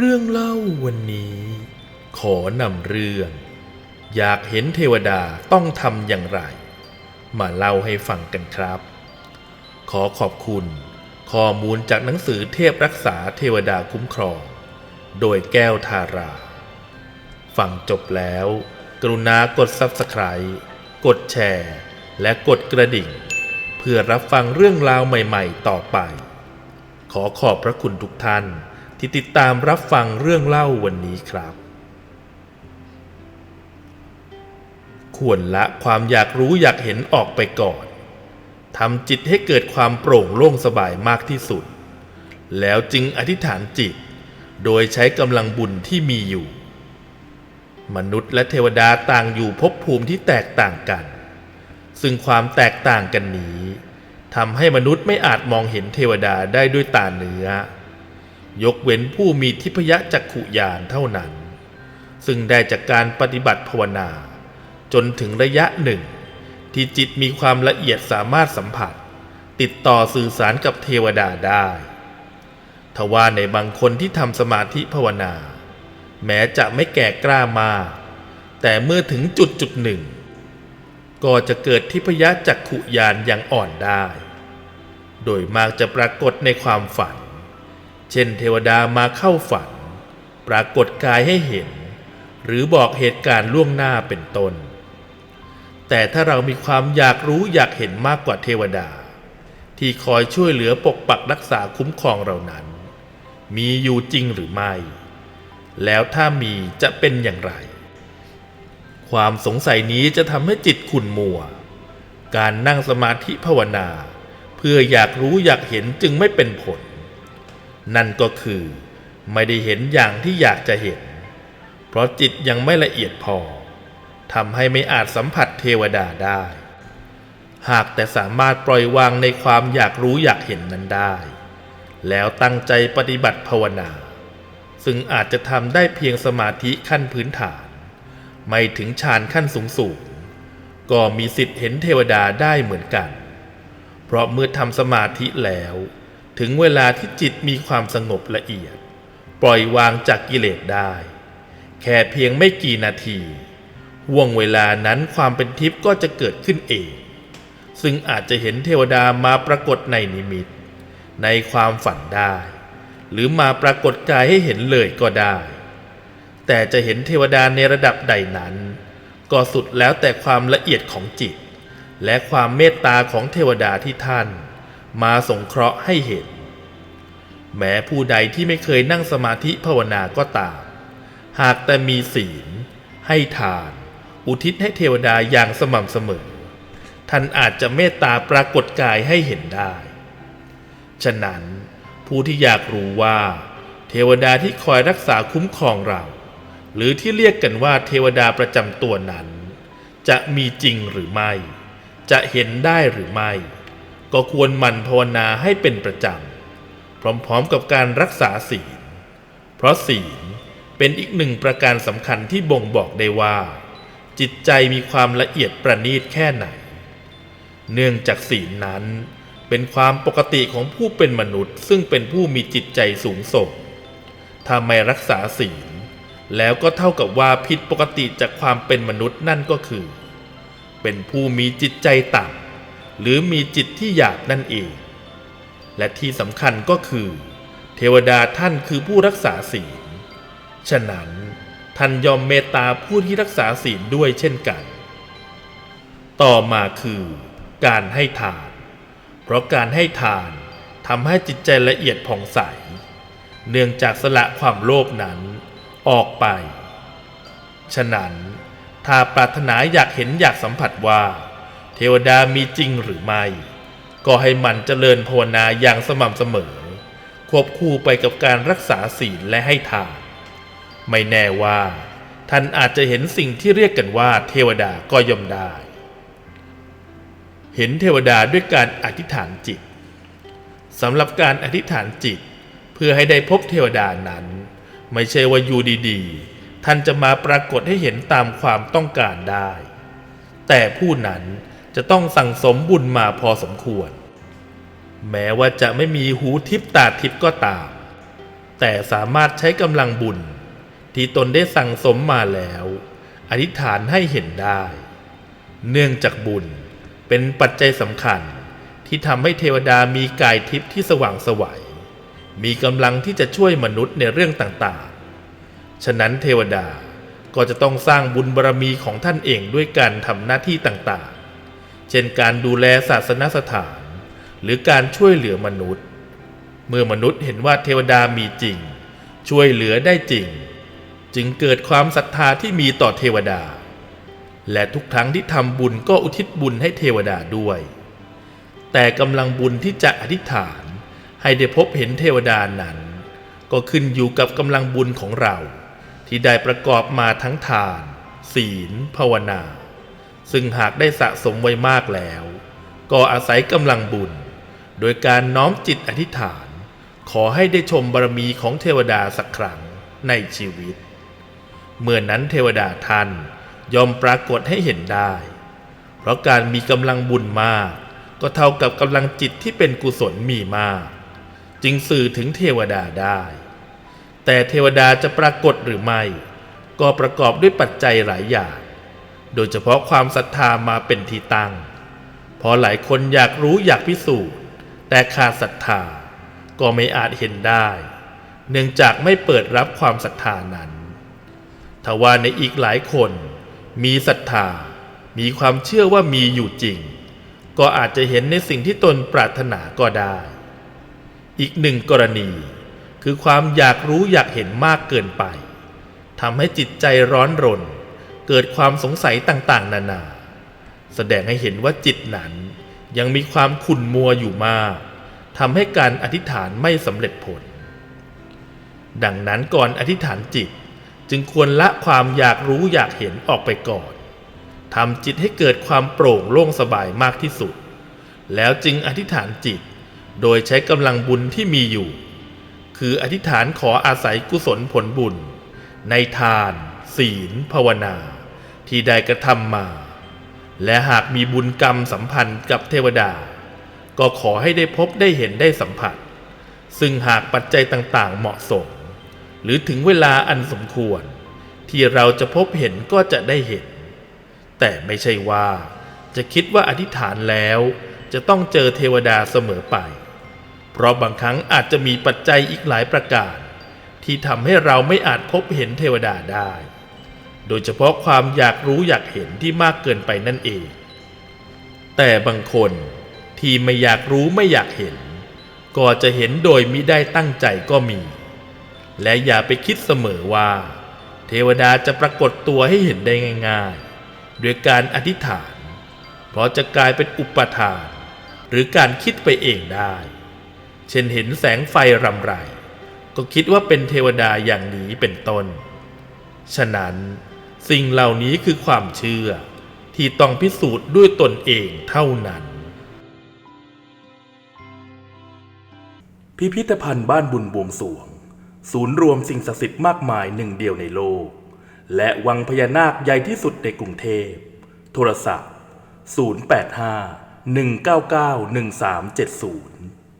เรื่องเล่าวันนี้ ขอนำเรื่อง อยากเห็นเทวดาต้องทำอย่างไร มาเล่าให้ฟังกันครับ ขอขอบคุณ ข้อมูลจากหนังสือเทพรักษาเทวดาคุ้มครอง โดยแก้วทารา ฟังจบแล้ว กรุณากด Subscribe กดแชร์ และกดกระดิ่ง เพื่อรับฟังเรื่องราวใหม่ ๆ ต่อไป ขอขอบพระคุณทุกท่าน ที่ติดตามรับฟังเรื่องเล่าวันนี้ครับ ควรละความอยากรู้อยากเห็นออกไปก่อนทำจิตให้เกิดความโปร่งโล่งสบายมากที่สุด แล้วจึงอธิษฐานจิต โดยใช้กำลังบุญที่มีอยู่ มนุษย์และเทวดาต่างอยู่ภพภูมิที่แตกต่างกัน ซึ่งความแตกต่างกันนี้ทำให้มนุษย์ไม่อาจมองเห็นเทวดาได้ด้วยตาเนื้อ ยกเว้นผู้มีทิพยจักขุญาณเท่านั้น ซึ่งได้จากการปฏิบัติภาวนา จนถึงระยะหนึ่ง ที่จิตมีความละเอียดสามารถสัมผัส ติดต่อสื่อสารกับเทวดาได้ทว่าในบางคนที่ทำสมาธิภาวนา แม้จะไม่แก่กล้ามาก แต่เมื่อถึงจุดจุดหนึ่ง ก็จะเกิดทิพยจักขุญาณอย่างอ่อนได้ โดยมากจะปรากฏในความฝัน เช่นเทวดามาเข้าฝัน ปรากฏกายให้เห็น หรือบอกเหตุการณ์ล่วงหน้าเป็นต้น แต่ถ้าเรามีความอยากรู้อยากเห็นมากกว่าเทวดา ที่คอยช่วยเหลือปกปักรักษาคุ้มครองเรานั้น มีอยู่จริงหรือไม่ แล้วถ้ามีจะเป็นอย่างไร ความสงสัยนี้จะทำให้จิตขุ่นมัว การนั่งสมาธิภาวนา เพื่ออยากรู้อยากเห็นจึงไม่เป็นผล นั่นก็คือไม่ได้เห็นอย่างที่อยากจะเห็น เพราะจิตยังไม่ละเอียดพอทำให้ไม่อาจสัมผัสเทวดาได้ หากแต่สามารถปล่อยวางในความอยากรู้อยากเห็นนั้นได้ แล้วตั้งใจปฏิบัติภาวนา ซึ่งอาจจะทำได้เพียงสมาธิขั้นพื้นฐาน ไม่ถึงฌานขั้นสูงสูงก็มีสิทธิ์เห็นเทวดาได้เหมือนกัน เพราะเมื่อทำสมาธิแล้ว ถึงเวลาที่จิตมีความสงบละเอียด ปล่อยวางจากกิเลสได้ แค่เพียงไม่กี่นาทีห่วงเวลานั้นความเป็นทิพย์ก็จะเกิดขึ้นเอง ซึ่งอาจจะเห็นเทวดามาปรากฏในนิมิต ในความฝันได้ หรือมาปรากฏกายให้เห็นเลยก็ได้ แต่จะเห็นเทวดาในระดับใดนั้น ก็สุดแล้วแต่ความละเอียดของจิต และความเมตตาของเทวดาที่ท่าน มาสงเคราะห์ให้เห็น แม้ผู้ใดที่ไม่เคยนั่งสมาธิภาวนาก็ตาม หากแต่มีศีล ให้ทาน อุทิศให้เทวดาอย่างสม่ำเสมอ ท่านอาจจะเมตตาปรากฏกายให้เห็นได้ ฉะนั้นผู้ที่อยากรู้ว่า เทวดาที่คอยรักษาคุ้มครองเรา หรือที่เรียกกันว่าเทวดาประจำตัวนั้น จะมีจริงหรือไม่ จะเห็นได้หรือไม่ ก็ควรหมั่นภาวนาให้เป็นประจำ พร้อมๆกับการรักษาศีล เพราะศีลเป็นอีกหนึ่งประการสำคัญที่บ่งบอกได้ว่า จิตใจมีความละเอียดประณีตแค่ไหน เนื่องจากศีลนั้น เป็นความปกติของผู้เป็นมนุษย์ ซึ่งเป็นผู้มีจิตใจสูงส่งถ้าไม่รักษาศีล แล้วก็เท่ากับว่าผิดปกติจากความเป็นมนุษย์นั่นก็คือ เป็นผู้มีจิตใจต่ำ หรือมีจิตที่หยาบนั่นเอง และที่สำคัญก็คือ เทวดาท่านคือผู้รักษาศีล ฉะนั้นท่านยอมเมตตาผู้ที่รักษาศีลด้วยเช่นกัน ต่อมาคือการให้ทาน เพราะการให้ทานทำให้จิตใจละเอียดผ่องใส เนื่องจากสละความโลภนั้นออกไป ฉะนั้นถ้าปรารถนาอยากเห็นอยากสัมผัสว่า เทวดามีจริงหรือไม่ ก็ให้มันเจริญภาวนาอย่างสม่ำเสมอ ควบคู่ไปกับการรักษาศีลและให้ทานไม่แน่ว่า ท่านอาจจะเห็นสิ่งที่เรียกกันว่า เทวดาก็ย่อมได้ เห็นเทวดาด้วยการอธิษฐานจิตสำหรับการอธิษฐานจิต เพื่อให้ได้พบเทวดานั้น ไม่ใช่ว่าอยู่ดีๆ ท่านจะมาปรากฏให้เห็นตามความต้องการได้ แต่ผู้นั้น จะต้องสั่งสมบุญมาพอสมควร แม้ว่าจะไม่มีหูทิพตาทิพก็ตาม แต่สามารถใช้กำลังบุญ ที่ตนได้สั่งสมมาแล้ว อธิษฐานให้เห็นได้ เนื่องจากบุญเป็นปัจจัยสำคัญที่ทำให้เทวดามีกายทิพย์ที่สว่างสวัยมีกำลังที่จะช่วยมนุษย์ในเรื่องต่างๆ ฉะนั้นเทวดาก็จะต้องสร้างบุญบารมีของท่านเองด้วยการทำหน้าที่ต่างๆ เช่นการดูแลศาสนสถาน หรือการช่วยเหลือมนุษย์ เมื่อมนุษย์เห็นว่าเทวดามีจริง ช่วยเหลือได้จริง จึงเกิดความศรัทธาที่มีต่อเทวดา และทุกครั้งที่ทำบุญก็อุทิศบุญให้เทวดาด้วย แต่กำลังบุญที่จะอธิษฐานให้ได้พบเห็นเทวดานั้น ก็ขึ้นอยู่กับกำลังบุญของเรา ที่ได้ประกอบมาทั้งทาน ศีล ภาวนา ซึ่งหากได้สะสมไว้มากแล้ว ก็อาศัยกำลังบุญ โดยการน้อมจิตอธิษฐาน ขอให้ได้ชมบารมีของเทวดาสักครั้งในชีวิต เมื่อนั้นเทวดาท่านยอมปรากฏให้เห็นได้ เพราะการมีกำลังบุญมาก ก็เท่ากับกำลังจิตที่เป็นกุศลมีมาก จึงสื่อถึงเทวดาได้ แต่เทวดาจะปรากฏหรือไม่ ก็ประกอบด้วยปัจจัยหลายอย่าง โดยเฉพาะความศรัทธามาเป็นที่ตั้งเพราะหลายคนอยากรู้อยากพิสูจน์ แต่ขาดศรัทธาก็ไม่อาจเห็นได้ เนื่องจากไม่เปิดรับความศรัทธานั้นทว่าในอีกหลายคน มีศรัทธา มีความเชื่อว่ามีอยู่จริง ก็อาจจะเห็นในสิ่งที่ตนปรารถนาก็ได้ อีกหนึ่งกรณี คือความอยากรู้อยากเห็นมากเกินไปทำให้จิตใจร้อนรน เกิดความสงสัยต่างๆ นานา แสดงให้เห็นว่าจิตนั้นยังมีความขุ่นมัวอยู่มากทำให้การอธิษฐานไม่สำเร็จผล ดังนั้นก่อนอธิษฐานจิตจึงควรละความอยากรู้อยากเห็นออกไปก่อนทำจิตให้เกิดความโปร่งโล่งสบายมากที่สุด แล้วจึงอธิษฐานจิต โดยใช้กำลังบุญที่มีอยู่ คืออธิษฐานขออาศัยกุศลผลบุญ ในทาน ศีล ภาวนา ที่ได้กระทำมา และหากมีบุญกรรมสัมพันธ์กับเทวดา ก็ขอให้ได้พบได้เห็นได้สัมผัส ซึ่งหากปัจจัยต่างๆ เหมาะสม หรือถึงเวลาอันสมควร ที่เราจะพบเห็นก็จะได้เห็น แต่ไม่ใช่ว่าจะคิดว่าอธิษฐานแล้วจะต้องเจอเทวดาเสมอไป เพราะบางครั้งอาจจะมีปัจจัยอีกหลายประการ ที่ทำให้เราไม่อาจพบเห็นเทวดาได้ โดยเฉพาะความอยากรู้อยากเห็นที่มากเกินไปนั่นเอง แต่บางคนที่ไม่อยากรู้ไม่อยากเห็น ก็จะเห็นโดยมิได้ตั้งใจก็มี และอย่าไปคิดเสมอว่า เทวดาจะปรากฏตัวให้เห็นได้ง่ายๆด้วยการอธิษฐาน เพราะจะกลายเป็นอุปทาน หรือการคิดไปเองได้ เช่นเห็นแสงไฟรำไร ก็คิดว่าเป็นเทวดาอย่างนี้เป็นต้นฉะนั้น สิ่งเหล่านี้คือความเชื่อ ที่ต้องพิสูจน์ด้วยตนเองเท่านั้น พิพิธภัณฑ์บ้านบุญบวงสวง ศูนย์รวมสิ่งศักดิ์สิทธิ์มากมายหนึ่งเดียวในโลก และวังพญานาคใหญ่ที่สุดในกรุงเทพ โทรศัพท์ 085 199 1370